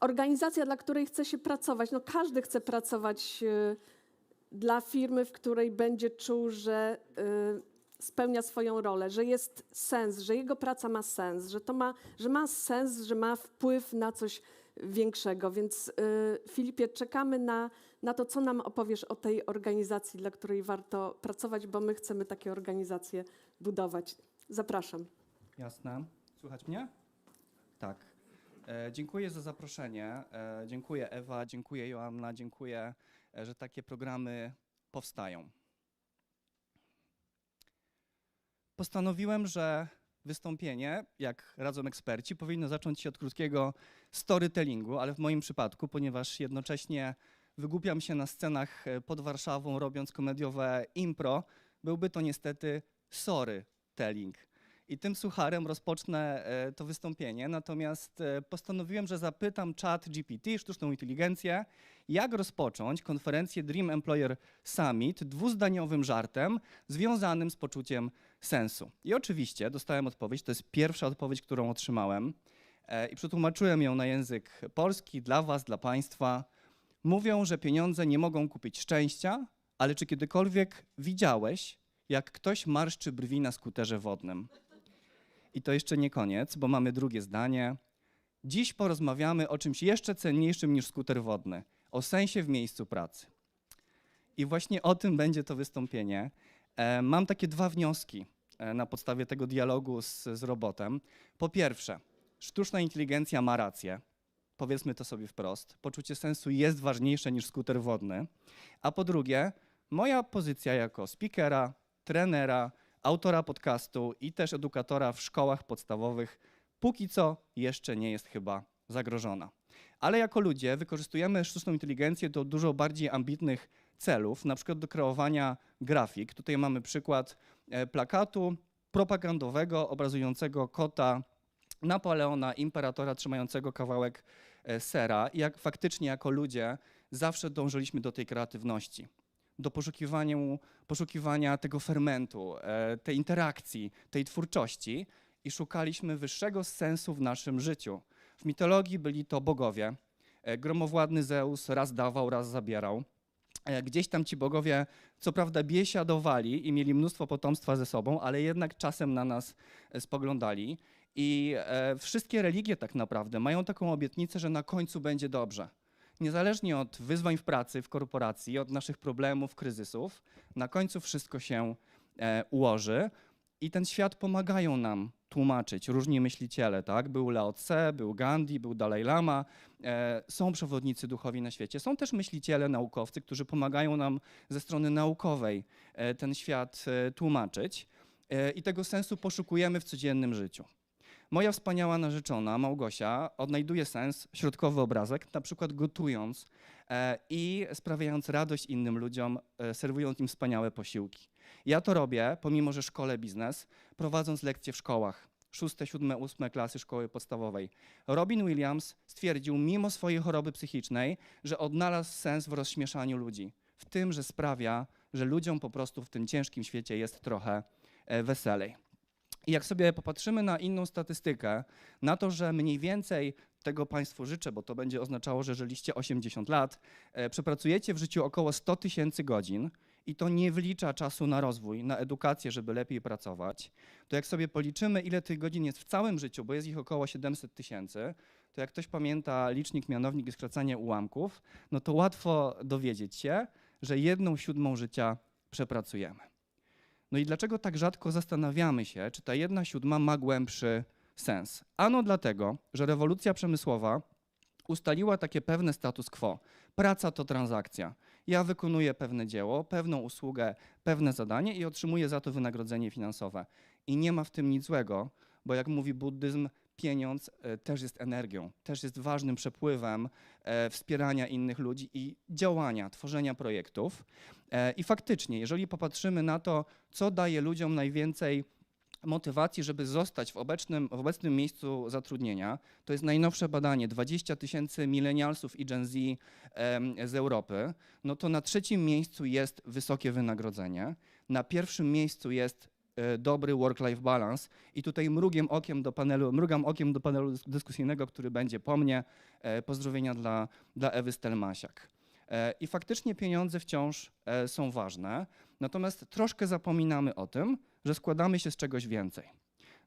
organizacja, dla której chce się pracować. No każdy chce pracować e, dla firmy, w której będzie czuł, że e, spełnia swoją rolę, że jest sens, że jego praca ma sens, że to ma, że ma sens, że ma wpływ na coś większego. Więc y, Filipie, czekamy na, na to, co nam opowiesz o tej organizacji, dla której warto pracować, bo my chcemy takie organizacje budować. Zapraszam. Jasne. Słychać mnie? Tak. E, dziękuję za zaproszenie. E, dziękuję Ewa, dziękuję Joanna, dziękuję, e, że takie programy powstają. Postanowiłem, że wystąpienie, jak radzą eksperci, powinno zacząć się od krótkiego storytellingu, ale w moim przypadku, ponieważ jednocześnie wygłupiam się na scenach pod Warszawą, robiąc komediowe impro, byłby to niestety sorry telling. I tym sucharem rozpocznę e, to wystąpienie. Natomiast e, postanowiłem, że zapytam chat GPT, sztuczną inteligencję, jak rozpocząć konferencję Dream Employer Summit dwuzdaniowym żartem związanym z poczuciem sensu. I oczywiście dostałem odpowiedź, to jest pierwsza odpowiedź, którą otrzymałem e, i przetłumaczyłem ją na język polski dla Was, dla Państwa. Mówią, że pieniądze nie mogą kupić szczęścia, ale czy kiedykolwiek widziałeś, jak ktoś marszczy brwi na skuterze wodnym? I to jeszcze nie koniec, bo mamy drugie zdanie. Dziś porozmawiamy o czymś jeszcze cenniejszym niż skuter wodny o sensie w miejscu pracy. I właśnie o tym będzie to wystąpienie. E, mam takie dwa wnioski e, na podstawie tego dialogu z, z robotem. Po pierwsze, sztuczna inteligencja ma rację. Powiedzmy to sobie wprost. Poczucie sensu jest ważniejsze niż skuter wodny. A po drugie, moja pozycja jako speakera, trenera, autora podcastu i też edukatora w szkołach podstawowych póki co jeszcze nie jest chyba zagrożona. Ale jako ludzie wykorzystujemy sztuczną inteligencję do dużo bardziej ambitnych celów, na przykład do kreowania grafik. Tutaj mamy przykład e, plakatu propagandowego obrazującego kota Napoleona, imperatora trzymającego kawałek e, sera. I jak faktycznie jako ludzie zawsze dążyliśmy do tej kreatywności do poszukiwania, tego fermentu, e, tej interakcji, tej twórczości i szukaliśmy wyższego sensu w naszym życiu. W mitologii byli to bogowie. E, Gromowładny Zeus raz dawał, raz zabierał. E, Gdzieś tam ci bogowie, co prawda, biesiadowali i mieli mnóstwo potomstwa ze sobą, ale jednak czasem na nas spoglądali. I wszystkie religie tak naprawdę mają taką obietnicę, że na końcu będzie dobrze niezależnie od wyzwań w pracy, w korporacji, od naszych problemów, kryzysów, na końcu wszystko się e, ułoży i ten świat pomagają nam tłumaczyć różni myśliciele, tak? Był Lao Tse, był Gandhi, był Dalai Lama, e, są przewodnicy duchowi na świecie. Są też myśliciele, naukowcy, którzy pomagają nam ze strony naukowej e, ten świat e, tłumaczyć e, i tego sensu poszukujemy w codziennym życiu. Moja wspaniała narzeczona, Małgosia, odnajduje sens, środkowy obrazek, na przykład gotując e, i sprawiając radość innym ludziom, e, serwując im wspaniałe posiłki. Ja to robię, pomimo że szkole biznes, prowadząc lekcje w szkołach. Szóste, siódme, ósme klasy szkoły podstawowej. Robin Williams stwierdził, mimo swojej choroby psychicznej, że odnalazł sens w rozśmieszaniu ludzi. W tym, że sprawia, że ludziom po prostu w tym ciężkim świecie jest trochę e, weselej. I jak sobie popatrzymy na inną statystykę, na to, że mniej więcej tego Państwu życzę, bo to będzie oznaczało, że żyliście 80 lat, e, przepracujecie w życiu około 100 tysięcy godzin i to nie wlicza czasu na rozwój, na edukację, żeby lepiej pracować, to jak sobie policzymy, ile tych godzin jest w całym życiu, bo jest ich około 700 tysięcy, to jak ktoś pamięta licznik, mianownik i skracanie ułamków, no to łatwo dowiedzieć się, że jedną siódmą życia przepracujemy. No i dlaczego tak rzadko zastanawiamy się, czy ta jedna siódma ma głębszy sens? Ano dlatego, że rewolucja przemysłowa ustaliła takie pewne status quo. Praca to transakcja. Ja wykonuję pewne dzieło, pewną usługę, pewne zadanie i otrzymuję za to wynagrodzenie finansowe. I nie ma w tym nic złego, bo jak mówi buddyzm, pieniądz e, też jest energią, też jest ważnym przepływem e, wspierania innych ludzi i działania, tworzenia projektów. E, I faktycznie, jeżeli popatrzymy na to, co daje ludziom najwięcej motywacji, żeby zostać w obecnym, w obecnym miejscu zatrudnienia, to jest najnowsze badanie. 20 tysięcy milenialsów i Gen Z z Europy, no to na trzecim miejscu jest wysokie wynagrodzenie, na pierwszym miejscu jest dobry work-life balance. I tutaj mrugiem okiem do panelu, mrugam okiem do panelu dys- dyskusyjnego, który będzie po mnie. E, Pozdrowienia dla, dla Ewy Stelmasiak. E, I faktycznie pieniądze wciąż e, są ważne, natomiast troszkę zapominamy o tym, że składamy się z czegoś więcej.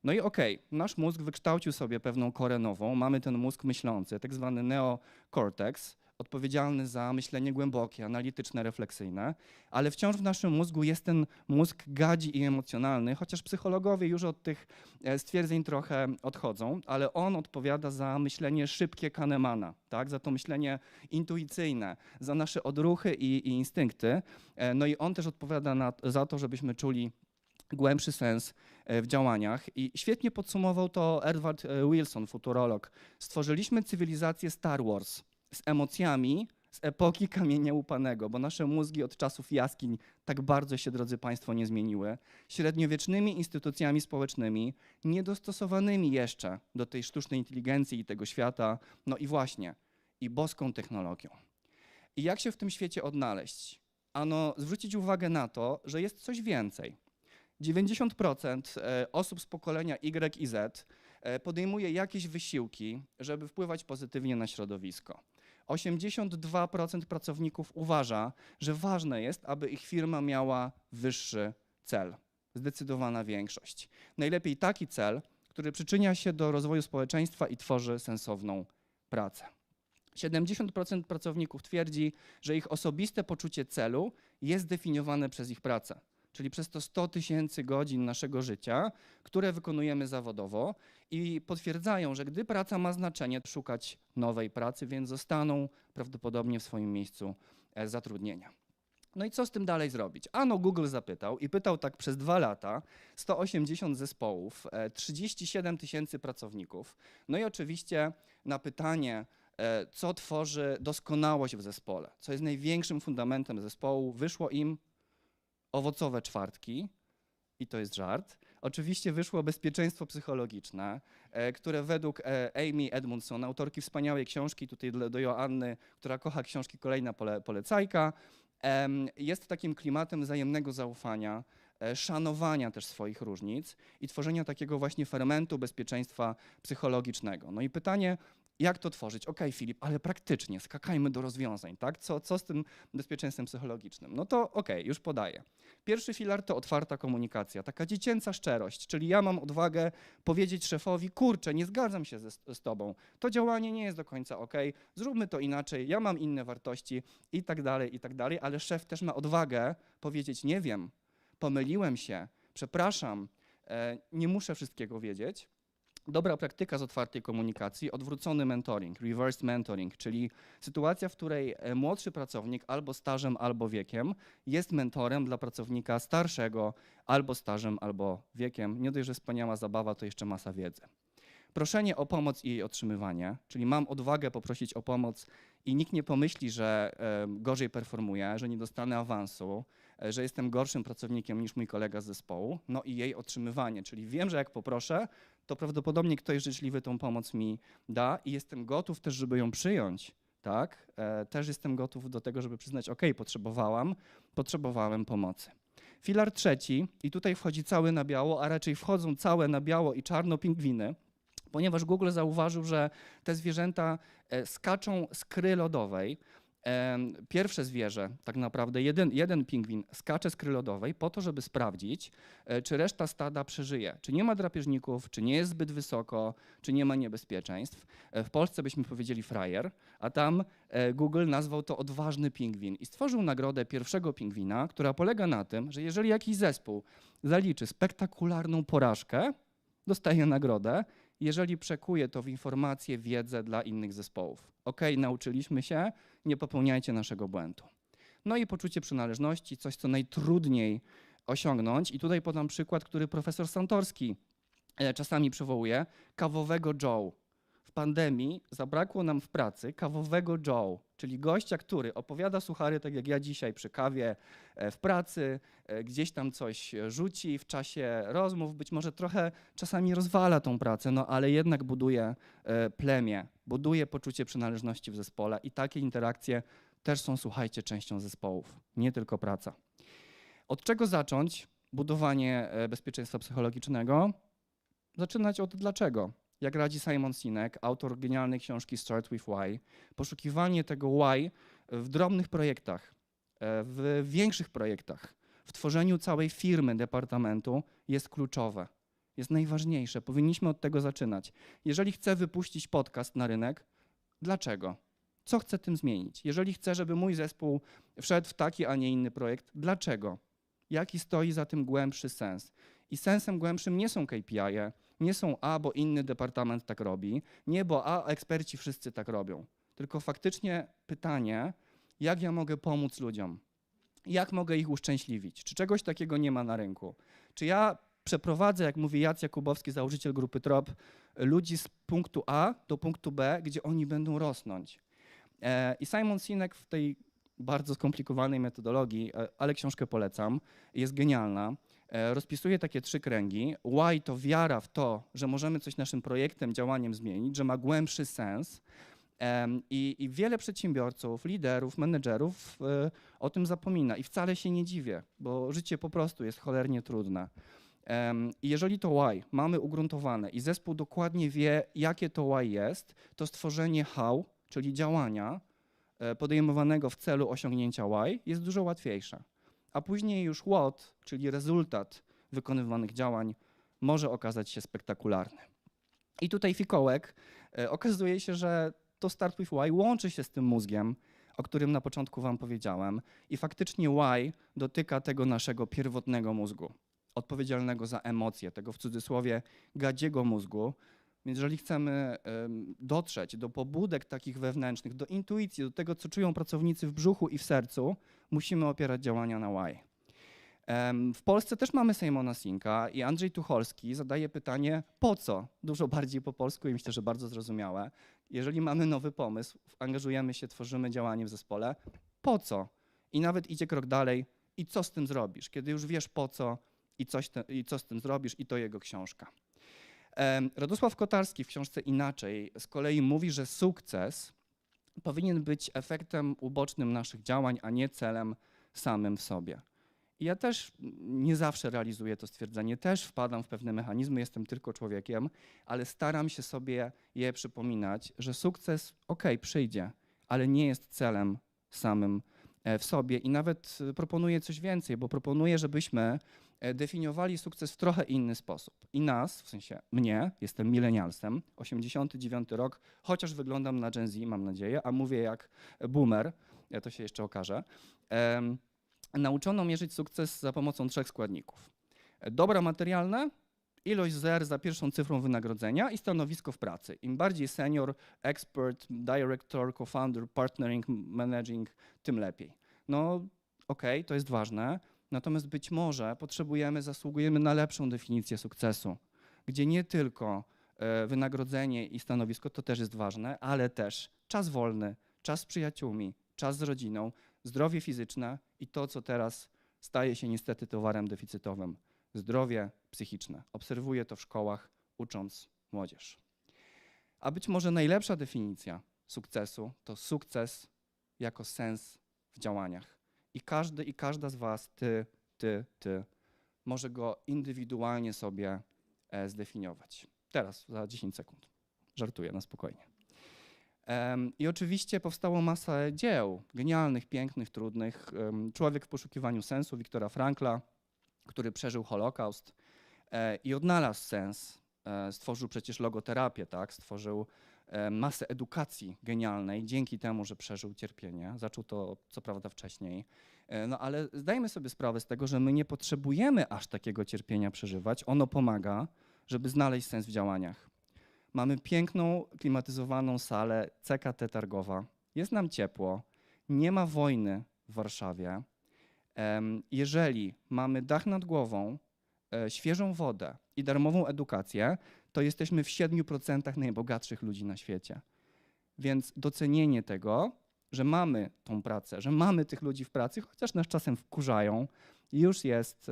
No i okej, nasz mózg wykształcił sobie pewną korę nową, mamy ten mózg myślący, tak zwany neocortex, odpowiedzialny za myślenie głębokie, analityczne, refleksyjne, ale wciąż w naszym mózgu jest ten mózg gadzi i emocjonalny, chociaż psychologowie już od tych e, stwierdzeń trochę odchodzą, ale on odpowiada za myślenie szybkie Kahnemana, tak? za to myślenie intuicyjne, za nasze odruchy i, i instynkty. E, No i on też odpowiada na, za to, żebyśmy czuli głębszy sens e, w działaniach. I świetnie podsumował to Edward Wilson, futurolog. Stworzyliśmy cywilizację Star Wars z emocjami z epoki kamienia łupanego, bo nasze mózgi od czasów jaskiń tak bardzo się, drodzy Państwo, nie zmieniły. Średniowiecznymi instytucjami społecznymi, niedostosowanymi jeszcze do tej sztucznej inteligencji i tego świata, no i właśnie, i boską technologią. I jak się w tym świecie odnaleźć? Ano, zwrócić uwagę na to, że jest coś więcej. 90% e, osób z pokolenia Y i Z e, podejmuje jakieś wysiłki, żeby wpływać pozytywnie na środowisko. 82% pracowników uważa, że ważne jest, aby ich firma miała wyższy cel. Zdecydowana większość. Najlepiej taki cel, który przyczynia się do rozwoju społeczeństwa i tworzy sensowną pracę. 70% pracowników twierdzi, że ich osobiste poczucie celu jest definiowane przez ich pracę czyli przez to 100 tysięcy godzin naszego życia, które wykonujemy zawodowo i potwierdzają, że gdy praca ma znaczenie, szukać nowej pracy, więc zostaną prawdopodobnie w swoim miejscu e, zatrudnienia. No i co z tym dalej zrobić? Ano Google zapytał i pytał tak przez dwa lata, 180 zespołów, e, 37 tysięcy pracowników. No i oczywiście na pytanie, e, co tworzy doskonałość w zespole, co jest największym fundamentem zespołu, wyszło im owocowe czwartki, i to jest żart. Oczywiście wyszło bezpieczeństwo psychologiczne, e, które według e, Amy Edmondson, autorki wspaniałej książki, tutaj do Joanny, która kocha książki, kolejna pole, polecajka, jest takim klimatem wzajemnego zaufania, e, szanowania też swoich różnic i tworzenia takiego właśnie fermentu bezpieczeństwa psychologicznego. No i pytanie, jak to tworzyć? Okej, Filip, ale praktycznie, skakajmy do rozwiązań, tak? Co, co z tym bezpieczeństwem psychologicznym? No to okej, już podaję. Pierwszy filar to otwarta komunikacja, taka dziecięca szczerość, czyli ja mam odwagę powiedzieć szefowi, kurczę, nie zgadzam się ze, z tobą, to działanie nie jest do końca ok, zróbmy to inaczej, ja mam inne wartości i tak dalej, i tak dalej, ale szef też ma odwagę powiedzieć, nie wiem, pomyliłem się, przepraszam, e, nie muszę wszystkiego wiedzieć. Dobra praktyka z otwartej komunikacji, odwrócony mentoring, reverse mentoring, czyli sytuacja, w której e, młodszy pracownik albo stażem, albo wiekiem jest mentorem dla pracownika starszego albo stażem, albo wiekiem. Nie dość, że wspaniała zabawa, to jeszcze masa wiedzy. Proszenie o pomoc i jej otrzymywanie, czyli mam odwagę poprosić o pomoc i nikt nie pomyśli, że e, gorzej performuję, że nie dostanę awansu, e, że jestem gorszym pracownikiem niż mój kolega z zespołu. No i jej otrzymywanie, czyli wiem, że jak poproszę, to prawdopodobnie ktoś życzliwy tą pomoc mi da i jestem gotów też, żeby ją przyjąć. Tak, e, też jestem gotów do tego, żeby przyznać, OK, potrzebowałam, potrzebowałem pomocy. Filar trzeci, i tutaj wchodzi cały na biało, a raczej wchodzą całe na biało i czarno pingwiny, ponieważ Google zauważył, że te zwierzęta e, skaczą z kry lodowej. Pierwsze zwierzę, tak naprawdę jeden, jeden pingwin skacze z kry lodowej po to, żeby sprawdzić, e, czy reszta stada przeżyje, czy nie ma drapieżników, czy nie jest zbyt wysoko, czy nie ma niebezpieczeństw. E, W Polsce byśmy powiedzieli frajer, a tam e, Google nazwał to odważny pingwin i stworzył nagrodę pierwszego pingwina, która polega na tym, że jeżeli jakiś zespół zaliczy spektakularną porażkę, dostaje nagrodę, jeżeli przekuje to w informacje, wiedzę dla innych zespołów. Ok, nauczyliśmy się, nie popełniajcie naszego błędu. No i poczucie przynależności, coś co najtrudniej osiągnąć. I tutaj podam przykład, który profesor Santorski e, czasami przywołuje, kawowego Joe. Pandemii zabrakło nam w pracy kawowego Joe, czyli gościa, który opowiada suchary, tak jak ja dzisiaj przy kawie e, w pracy, e, gdzieś tam coś rzuci w czasie rozmów, być może trochę czasami rozwala tą pracę, no ale jednak buduje e, plemię, buduje poczucie przynależności w zespole i takie interakcje też są, słuchajcie, częścią zespołów, nie tylko praca. Od czego zacząć? budowanie bezpieczeństwa psychologicznego, zaczynać od dlaczego. Jak radzi Simon Sinek, autor genialnej książki Start with Why, poszukiwanie tego why w drobnych projektach, e, w większych projektach, w tworzeniu całej firmy, departamentu jest kluczowe. Jest najważniejsze. Powinniśmy od tego zaczynać. Jeżeli chcę wypuścić podcast na rynek, dlaczego? Co chcę tym zmienić? Jeżeli chcę, żeby mój zespół wszedł w taki, a nie inny projekt, dlaczego? Jaki stoi za tym głębszy sens? I sensem głębszym nie są KPI, -e, nie są a, bo inny departament tak robi, nie bo a, eksperci wszyscy tak robią. Tylko faktycznie pytanie, jak ja mogę pomóc ludziom? Jak mogę ich uszczęśliwić? Czy czegoś takiego nie ma na rynku? Czy ja przeprowadzę, jak mówi Jacek Jakubowski, założyciel grupy TROP, ludzi z punktu A do punktu B, gdzie oni będą rosnąć? E, I Simon Sinek w tej bardzo skomplikowanej metodologii, e, ale książkę polecam, jest genialna. E, Rozpisuje takie trzy kręgi. Why to wiara w to, że możemy coś naszym projektem, działaniem zmienić, że ma głębszy sens. I, I wiele przedsiębiorców, liderów, menedżerów e, o tym zapomina. I wcale się nie dziwię, bo życie po prostu jest cholernie trudne. I jeżeli to why mamy ugruntowane i zespół dokładnie wie, jakie to why jest, to stworzenie how, czyli działania e, podejmowanego w celu osiągnięcia why jest dużo łatwiejsze. A później już what, czyli rezultat wykonywanych działań, może okazać się spektakularny. I tutaj fikołek e, okazuje się, że to Start with Why łączy się z tym mózgiem, o którym na początku Wam powiedziałem. I faktycznie Why dotyka tego naszego pierwotnego mózgu, odpowiedzialnego za emocje, tego w cudzysłowie gadziego mózgu. Więc jeżeli chcemy em, dotrzeć do pobudek takich wewnętrznych, do intuicji, do tego, co czują pracownicy w brzuchu i w sercu, musimy opierać działania na Why. W Polsce też mamy Simona Sinka i Andrzej Tucholski zadaje pytanie, po co? Dużo bardziej po polsku i myślę, że bardzo zrozumiałe. Jeżeli mamy nowy pomysł, angażujemy się, tworzymy działanie w zespole, po co? I nawet idzie krok dalej, i co z tym zrobisz? Kiedy już wiesz po co i, coś te, i co z tym zrobisz, i to jego książka. Radosław Kotarski w książce Inaczej z kolei mówi, że sukces powinien być efektem ubocznym naszych działań, a nie celem samym w sobie. I ja też nie zawsze realizuję to stwierdzenie, też wpadam w pewne mechanizmy, jestem tylko człowiekiem, ale staram się sobie je przypominać, że sukces, okej, przyjdzie, ale nie jest celem samym e, w sobie. I nawet e, proponuję coś więcej, bo proponuję, żebyśmy definiowali sukces w trochę inny sposób. I nas, w sensie mnie, jestem milenialsem, 89 rok, chociaż wyglądam na Gen Z, mam nadzieję, a mówię jak boomer, ja to się jeszcze okaże. Nauczono mierzyć sukces za pomocą trzech składników. Dobra materialne, ilość zer za pierwszą cyfrą wynagrodzenia i stanowisko w pracy. Im bardziej senior, expert, director, co-founder, partnering, managing, tym lepiej. No okej, to jest ważne, natomiast być może potrzebujemy, zasługujemy na lepszą definicję sukcesu, gdzie nie tylko e, wynagrodzenie i stanowisko to też jest ważne, ale też czas wolny, czas z przyjaciółmi, czas z rodziną, zdrowie fizyczne i to, co teraz staje się niestety towarem deficytowym zdrowie psychiczne. Obserwuję to w szkołach, ucząc młodzież. A być może najlepsza definicja sukcesu to sukces jako sens w działaniach. I każdy i każda z Was, ty, ty, ty, może go indywidualnie sobie e, zdefiniować. Teraz, za 10 sekund. Żartuję na spokojnie. I oczywiście powstało masa dzieł, genialnych, pięknych, trudnych. Człowiek w poszukiwaniu sensu Wiktora Frankla, który przeżył Holokaust e, i odnalazł sens. E, stworzył przecież logoterapię, tak? stworzył masę edukacji genialnej dzięki temu, że przeżył cierpienie. Zaczął to co prawda wcześniej. E, no ale zdajmy sobie sprawę z tego, że my nie potrzebujemy aż takiego cierpienia przeżywać. Ono pomaga, żeby znaleźć sens w działaniach. Mamy piękną, klimatyzowaną salę CKT Targowa. Jest nam ciepło, nie ma wojny w Warszawie. Jeżeli mamy dach nad głową, e, świeżą wodę i darmową edukację, to jesteśmy w 7% najbogatszych ludzi na świecie. Więc docenienie tego, że mamy tą pracę, że mamy tych ludzi w pracy, chociaż nas czasem wkurzają, już jest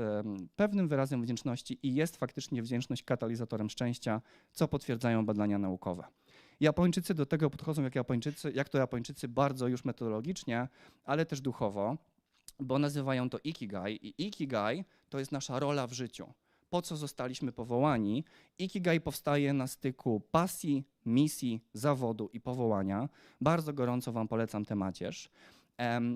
pewnym wyrazem wdzięczności i jest faktycznie wdzięczność katalizatorem szczęścia, co potwierdzają badania naukowe. Japończycy do tego podchodzą jak Japończycy, jak to Japończycy bardzo już metodologicznie, ale też duchowo. bo nazywają to Ikigai i Ikigai to jest nasza rola w życiu. Po co zostaliśmy powołani? Ikigai powstaje na styku pasji, misji, zawodu i powołania. Bardzo gorąco Wam polecam tę macierz.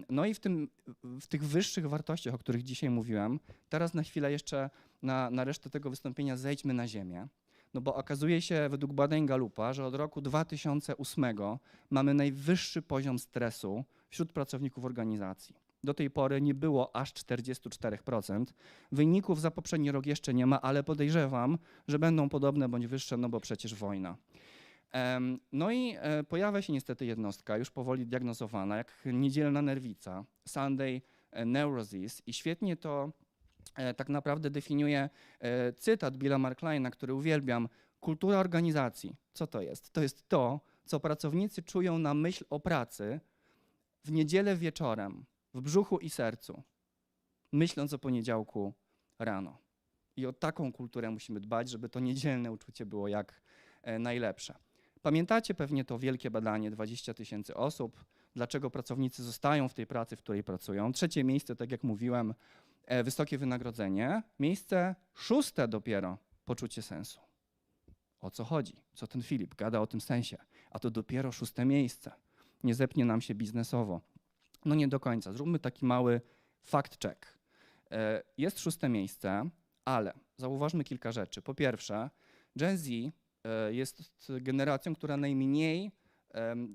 No i w, tym, w tych wyższych wartościach, o których dzisiaj mówiłem, teraz na chwilę jeszcze na, na resztę tego wystąpienia zejdźmy na ziemię. No bo okazuje się według badań Galupa, że od roku 2008 mamy najwyższy poziom stresu wśród pracowników organizacji. Do tej pory nie było aż 44%. Wyników za poprzedni rok jeszcze nie ma, ale podejrzewam, że będą podobne bądź wyższe, no bo przecież wojna. No i e, pojawia się niestety jednostka, już powoli diagnozowana, jak niedzielna nerwica, Sunday e, Neurosis i świetnie to e, tak naprawdę definiuje cytat Billa Markleina, który uwielbiam. Kultura organizacji. Co to jest? To jest to, co pracownicy czują na myśl o pracy w niedzielę wieczorem, w brzuchu i sercu, myśląc o poniedziałku rano. I o taką kulturę musimy dbać, żeby to niedzielne uczucie było jak e, najlepsze. Pamiętacie pewnie to wielkie badanie 20 tysięcy osób, dlaczego pracownicy zostają w tej pracy, w której pracują. Trzecie miejsce, tak jak mówiłem, e, wysokie wynagrodzenie. Miejsce szóste dopiero poczucie sensu. O co chodzi? Co ten Filip gada o tym sensie? A to dopiero szóste miejsce. Nie zepnie nam się biznesowo. No nie do końca. Zróbmy taki mały fact check. E, Jest szóste miejsce, ale zauważmy kilka rzeczy. Po pierwsze, Gen Z e, jest generacją, która najmniej,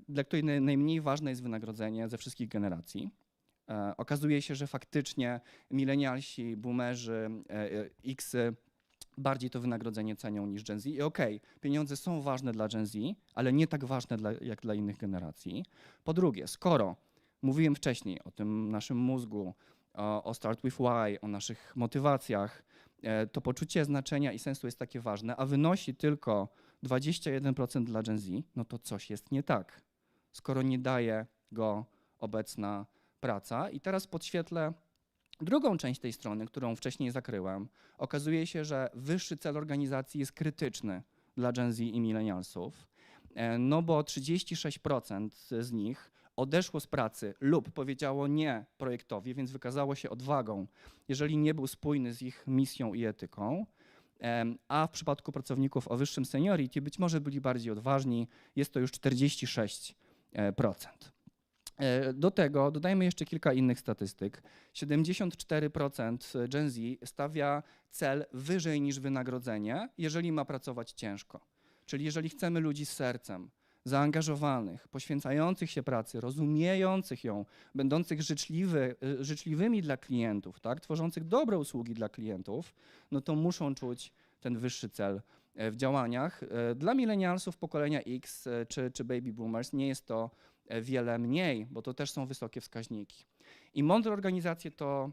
dla której naj- najmniej ważne jest wynagrodzenie ze wszystkich generacji. E, Okazuje się, że faktycznie milenialsi, boomerzy, Xy bardziej to wynagrodzenie cenią niż Gen Z. I okej, pieniądze są ważne dla Gen Z, ale nie tak ważne dla, jak dla innych generacji. Po drugie, skoro mówiłem wcześniej o tym naszym mózgu, o, Start with Why, o naszych motywacjach, e, to poczucie znaczenia i sensu jest takie ważne, a wynosi tylko 21% dla Gen Z, no to coś jest nie tak, skoro nie daje go obecna praca. I teraz podświetlę drugą część tej strony, którą wcześniej zakryłem. Okazuje się, że wyższy cel organizacji jest krytyczny dla Gen Z i millennialsów, e, no bo 36% z nich odeszło z pracy lub powiedziało nie projektowi, więc wykazało się odwagą, jeżeli nie był spójny z ich misją i etyką. A w przypadku pracowników o wyższym seniority być może byli bardziej odważni, jest to już 46%. E, Do tego dodajmy jeszcze kilka innych statystyk. 74% Gen Z stawia cel wyżej niż wynagrodzenie, jeżeli ma pracować ciężko. Czyli jeżeli chcemy ludzi z sercem, zaangażowanych, poświęcających się pracy, rozumiejących ją, będących życzliwy, y, życzliwymi dla klientów, tak, tworzących dobre usługi dla klientów, no to muszą czuć ten wyższy cel e, w działaniach. E, Dla milenialsów pokolenia X e, czy, czy baby boomers nie jest to wiele mniej, bo to też są wysokie wskaźniki. I mądre organizacje to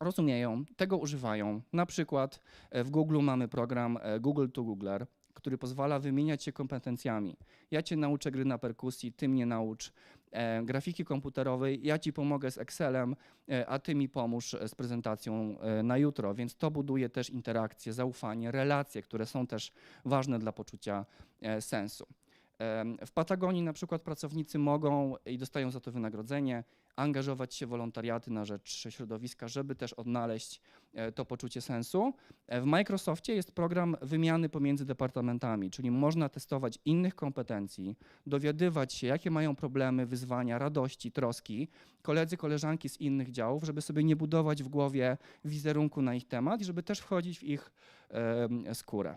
rozumieją, tego używają. Na przykład w Google mamy program Google to Googler, który pozwala wymieniać się kompetencjami. Ja cię nauczę gry na perkusji, ty mnie naucz e, grafiki komputerowej, ja ci pomogę z Excelem, e, a ty mi pomóż e, z prezentacją e, na jutro. Więc to buduje też interakcje, zaufanie, relacje, które są też ważne dla poczucia e, sensu. Em, W Patagonii na przykład pracownicy mogą i dostają za to wynagrodzenie, angażować się w wolontariaty na rzecz środowiska, żeby też odnaleźć e, to poczucie sensu. E, W Microsoftie jest program wymiany pomiędzy departamentami, czyli można testować innych kompetencji, dowiadywać się, jakie mają problemy, wyzwania, radości, troski, koledzy, koleżanki z innych działów, żeby sobie nie budować w głowie wizerunku na ich temat i żeby też wchodzić w ich em, skórę.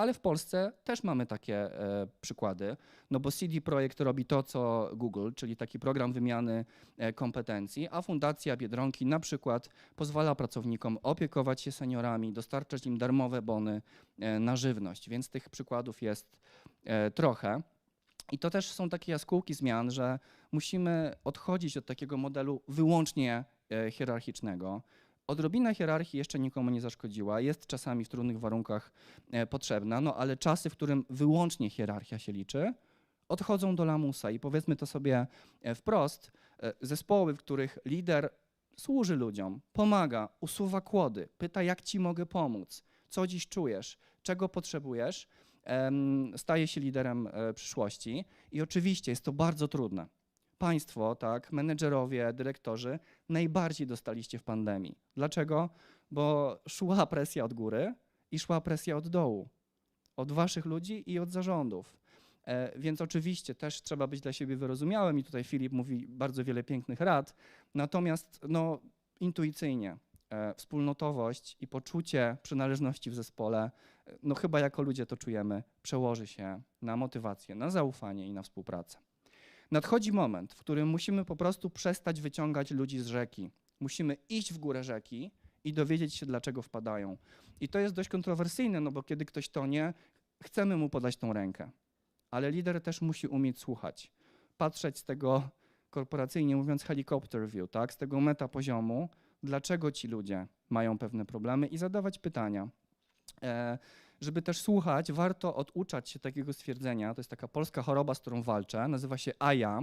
Ale w Polsce też mamy takie e, przykłady, no bo CD Projekt robi to, co Google, czyli taki program wymiany e, kompetencji, a Fundacja Biedronki na przykład pozwala pracownikom opiekować się seniorami, dostarczać im darmowe bony e, na żywność, więc tych przykładów jest trochę. I to też są takie jaskółki zmian, że musimy odchodzić od takiego modelu wyłącznie hierarchicznego. Odrobina hierarchii jeszcze nikomu nie zaszkodziła, jest czasami w trudnych warunkach e, potrzebna, no ale czasy, w którym wyłącznie hierarchia się liczy, odchodzą do lamusa i powiedzmy to sobie e, wprost, e, zespoły, w których lider służy ludziom, pomaga, usuwa kłody, pyta jak ci mogę pomóc, co dziś czujesz, czego potrzebujesz, staje się liderem przyszłości i oczywiście jest to bardzo trudne. Państwo, tak, menedżerowie, dyrektorzy najbardziej dostaliście w pandemii. Dlaczego? Bo szła presja od góry i szła presja od dołu. Od waszych ludzi i od zarządów. E, więc oczywiście też trzeba być dla siebie wyrozumiałym i tutaj Filip mówi bardzo wiele pięknych rad. Natomiast no, intuicyjnie e, wspólnotowość i poczucie przynależności w zespole, e, no chyba jako ludzie to czujemy, przełoży się na motywację, na zaufanie i na współpracę. Nadchodzi moment, w którym musimy po prostu przestać wyciągać ludzi z rzeki. Musimy iść w górę rzeki i dowiedzieć się, dlaczego wpadają. I to jest dość kontrowersyjne, no bo kiedy ktoś tonie, chcemy mu podać tą rękę. Ale lider też musi umieć słuchać, patrzeć z tego korporacyjnie mówiąc helicopter view, tak, z tego meta poziomu, dlaczego ci ludzie mają pewne problemy i zadawać pytania. E, żeby też słuchać, warto oduczać się takiego stwierdzenia. To jest taka polska choroba, z którą walczę, nazywa się AJA.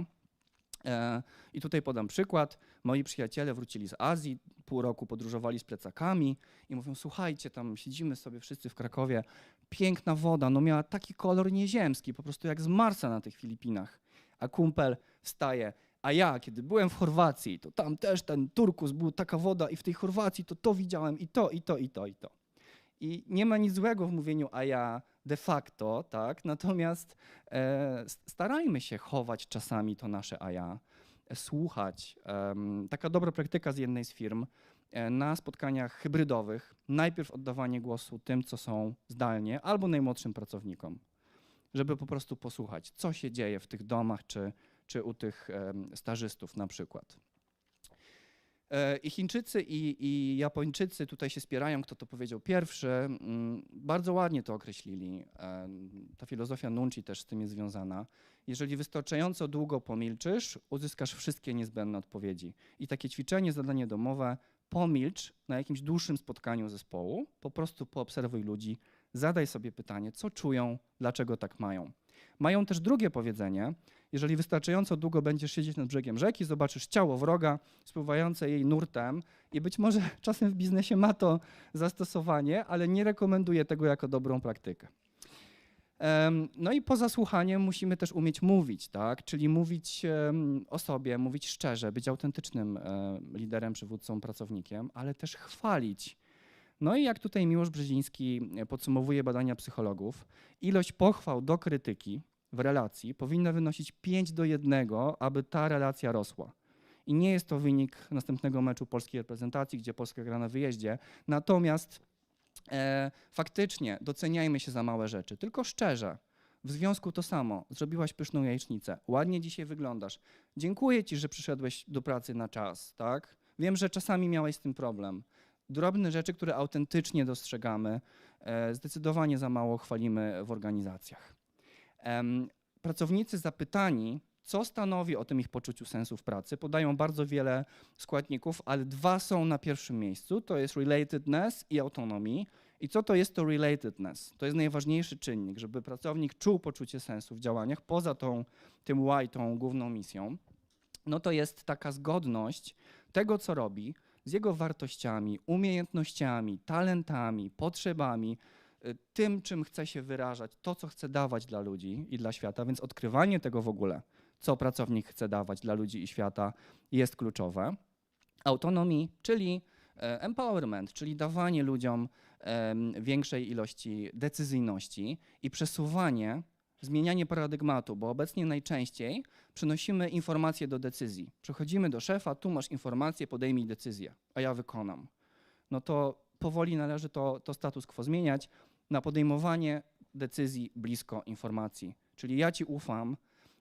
E, I tutaj podam przykład. Moi przyjaciele wrócili z Azji, pół roku podróżowali z plecakami i mówią: Słuchajcie, tam siedzimy sobie wszyscy w Krakowie, piękna woda, no miała taki kolor nieziemski, po prostu jak z Marsa na tych Filipinach. A kumpel wstaje. A ja, kiedy byłem w Chorwacji, to tam też ten turkus, był taka woda i w tej Chorwacji to to widziałem i to, i to, i to, i to. I nie ma nic złego w mówieniu a ja de facto, tak? Natomiast e, starajmy się chować czasami to nasze a ja, e, słuchać. Em, taka dobra praktyka z jednej z firm e, na spotkaniach hybrydowych, najpierw oddawanie głosu tym, co są zdalnie, albo najmłodszym pracownikom, żeby po prostu posłuchać, co się dzieje w tych domach, czy, czy u tych stażystów na przykład. E, I Chińczycy i, i Japończycy tutaj się spierają, kto to powiedział pierwszy. Mm, Bardzo ładnie to określili. E, Ta filozofia Nunchi też z tym jest związana. Jeżeli wystarczająco długo pomilczysz, uzyskasz wszystkie niezbędne odpowiedzi. I takie ćwiczenie, zadanie domowe, pomilcz na jakimś dłuższym spotkaniu zespołu, po prostu poobserwuj ludzi, zadaj sobie pytanie, co czują, dlaczego tak mają. Mają też drugie powiedzenie, jeżeli wystarczająco długo będziesz siedzieć nad brzegiem rzeki, zobaczysz ciało wroga, spływające jej nurtem i być może czasem w biznesie ma to zastosowanie, ale nie rekomenduję tego jako dobrą praktykę. No i poza słuchaniem musimy też umieć mówić, tak? czyli mówić o sobie, mówić szczerze, być autentycznym liderem, przywódcą, pracownikiem, ale też chwalić. No i jak tutaj Miłosz Brzeziński e, podsumowuje badania psychologów, ilość pochwał do krytyki w relacji powinna wynosić 5 do 1, aby ta relacja rosła. I nie jest to wynik następnego meczu polskiej reprezentacji, gdzie Polska gra na wyjeździe. Natomiast e, faktycznie doceniajmy się za małe rzeczy, tylko szczerze. W związku to samo. Zrobiłaś pyszną jajecznicę. Ładnie dzisiaj wyglądasz. Dziękuję ci, że przyszedłeś do pracy na czas, tak? Wiem, że czasami miałeś z tym problem. Drobne rzeczy, które autentycznie dostrzegamy, e, zdecydowanie za mało chwalimy w organizacjach. Pracownicy zapytani, co stanowi o tym ich poczuciu sensu w pracy, podają bardzo wiele składników, ale dwa są na pierwszym miejscu. To jest relatedness i autonomii. I co to jest to relatedness? To jest najważniejszy czynnik, żeby pracownik czuł poczucie sensu w działaniach, poza tą, tym why, tą główną misją. No to jest taka zgodność tego, co robi, z jego wartościami, umiejętnościami, talentami, potrzebami, y, tym, czym chce się wyrażać, to, co chce dawać dla ludzi i dla świata, więc odkrywanie tego w ogóle, co pracownik chce dawać dla ludzi i świata, jest kluczowe. Autonomii, czyli e, empowerment, czyli dawanie ludziom większej ilości decyzyjności i przesuwanie, zmienianie paradygmatu, bo obecnie najczęściej przynosimy informacje do decyzji. Przychodzimy do szefa, tu masz informację, podejmij decyzję, a ja wykonam. No to powoli należy to, to status quo zmieniać na podejmowanie decyzji blisko informacji. Czyli ja ci ufam,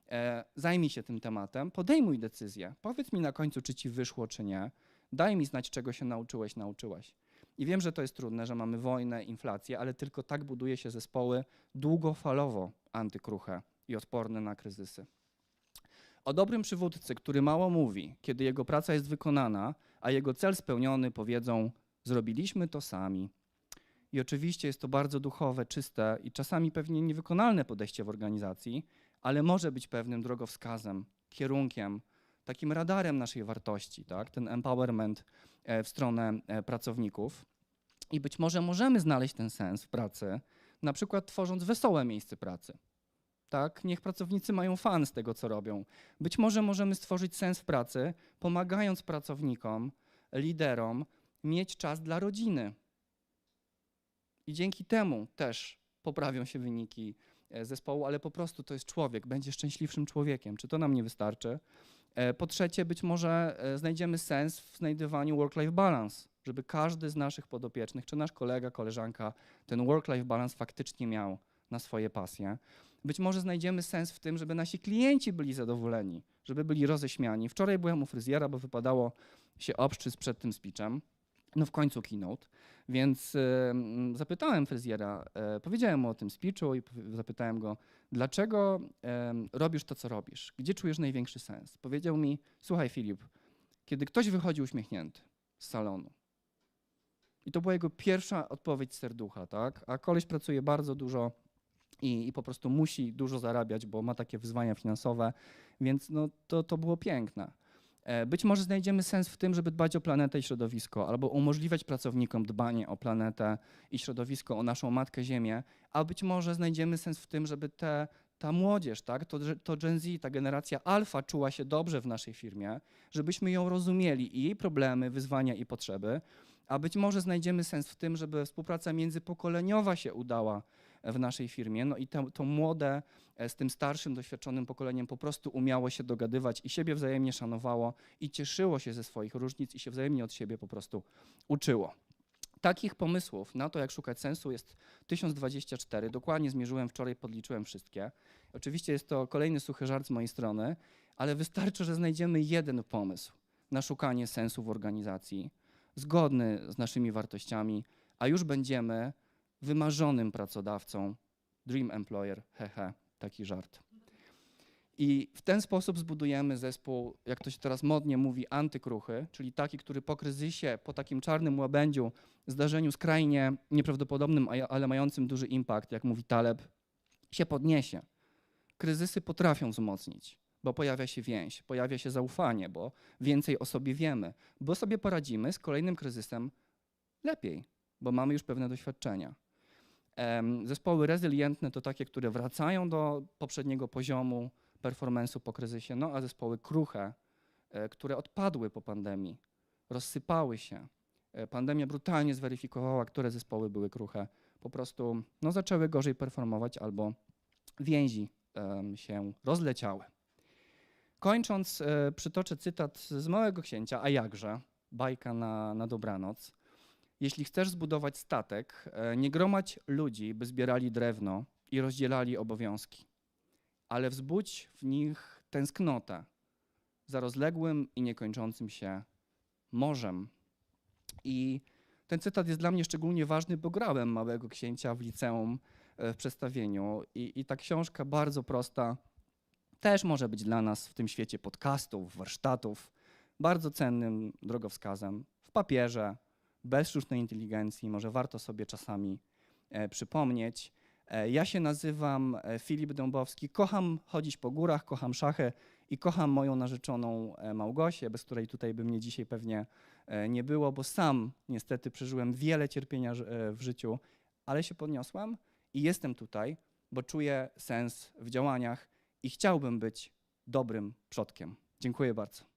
e, zajmij się tym tematem, podejmuj decyzję. Powiedz mi na końcu, czy ci wyszło, czy nie. Daj mi znać, czego się nauczyłeś, nauczyłaś. I wiem, że to jest trudne, że mamy wojnę, inflację, ale tylko tak buduje się zespoły długofalowo antykruche i odporne na kryzysy. O dobrym przywódcy, który mało mówi, kiedy jego praca jest wykonana, a jego cel spełniony, powiedzą: Zrobiliśmy to sami. I oczywiście jest to bardzo duchowe, czyste i czasami pewnie niewykonalne podejście w organizacji, ale może być pewnym drogowskazem, kierunkiem, takim radarem naszej wartości, tak? ten empowerment w stronę e, pracowników. I być może możemy znaleźć ten sens w pracy, na przykład tworząc wesołe miejsce pracy. Tak? Niech pracownicy mają fan z tego, co robią. Być może możemy stworzyć sens w pracy, pomagając pracownikom, liderom mieć czas dla rodziny. I dzięki temu też poprawią się wyniki e, zespołu, ale po prostu to jest człowiek, będzie szczęśliwszym człowiekiem. Czy to nam nie wystarczy? E, Po trzecie, być może e, znajdziemy sens w znajdywaniu work-life balance, żeby każdy z naszych podopiecznych, czy nasz kolega, koleżanka, ten work-life balance faktycznie miał na swoje pasje. Być może znajdziemy sens w tym, żeby nasi klienci byli zadowoleni, żeby byli roześmiani. Wczoraj byłem u fryzjera, bo wypadało się obszczyc przed tym speechem. No w końcu keynote, więc e, mm, zapytałem fryzjera, e, powiedziałem mu o tym speechu i zapytałem go, dlaczego em, robisz to, co robisz? Gdzie czujesz największy sens? Powiedział mi, słuchaj Filip, kiedy ktoś wychodzi uśmiechnięty z salonu, i to była jego pierwsza odpowiedź serducha, tak? A koleś pracuje bardzo dużo i, i po prostu musi dużo zarabiać, bo ma takie wyzwania finansowe, więc no, to, to było piękne. E, Być może znajdziemy sens w tym, żeby dbać o planetę i środowisko, albo umożliwiać pracownikom dbanie o planetę i środowisko, o naszą matkę Ziemię, a być może znajdziemy sens w tym, żeby te, ta młodzież, tak, to, to Gen Z, ta generacja alfa czuła się dobrze w naszej firmie, żebyśmy ją rozumieli i jej problemy, wyzwania i potrzeby, a być może znajdziemy sens w tym, żeby współpraca międzypokoleniowa się udała w naszej firmie, no i to, to młode e, z tym starszym, doświadczonym pokoleniem po prostu umiało się dogadywać i siebie wzajemnie szanowało i cieszyło się ze swoich różnic i się wzajemnie od siebie po prostu uczyło. Takich pomysłów na to, jak szukać sensu, jest 1024. Dokładnie zmierzyłem wczoraj, podliczyłem wszystkie. Oczywiście jest to kolejny suchy żart z mojej strony, ale wystarczy, że znajdziemy jeden pomysł na szukanie sensu w organizacji, zgodny z naszymi wartościami, a już będziemy wymarzonym pracodawcą, dream employer, hehe, taki żart. I w ten sposób zbudujemy zespół, jak to się teraz modnie mówi, antykruchy, czyli taki, który po kryzysie, po takim czarnym łabędziu, zdarzeniu skrajnie nieprawdopodobnym, ale mającym duży impact, jak mówi Taleb, się podniesie. Kryzysy potrafią wzmocnić, bo pojawia się więź, pojawia się zaufanie, bo więcej o sobie wiemy, bo sobie poradzimy z kolejnym kryzysem lepiej, bo mamy już pewne doświadczenia. Zespoły rezylientne to takie, które wracają do poprzedniego poziomu performance'u po kryzysie, no a zespoły kruche, e, które odpadły po pandemii, rozsypały się. E, Pandemia brutalnie zweryfikowała, które zespoły były kruche. Po prostu no, zaczęły gorzej performować albo więzi się rozleciały. Kończąc, e, przytoczę cytat z Małego Księcia, a jakże, bajka na, na dobranoc. Jeśli chcesz zbudować statek, e, nie gromadź ludzi, by zbierali drewno i rozdzielali obowiązki, ale wzbudź w nich tęsknotę za rozległym i niekończącym się morzem. I ten cytat jest dla mnie szczególnie ważny, bo grałem Małego Księcia w liceum e, w przedstawieniu i, i ta książka bardzo prosta też może być dla nas w tym świecie podcastów, warsztatów bardzo cennym drogowskazem w papierze, bez sztucznej inteligencji. Może warto sobie czasami e, przypomnieć. E, ja się nazywam e, Filip Dąbowski. Kocham chodzić po górach, kocham szachy i kocham moją narzeczoną Małgosię, bez której tutaj by mnie dzisiaj pewnie nie było, bo sam niestety przeżyłem wiele cierpienia w życiu, ale się podniosłem i jestem tutaj, bo czuję sens w działaniach i chciałbym być dobrym przodkiem. Dziękuję bardzo.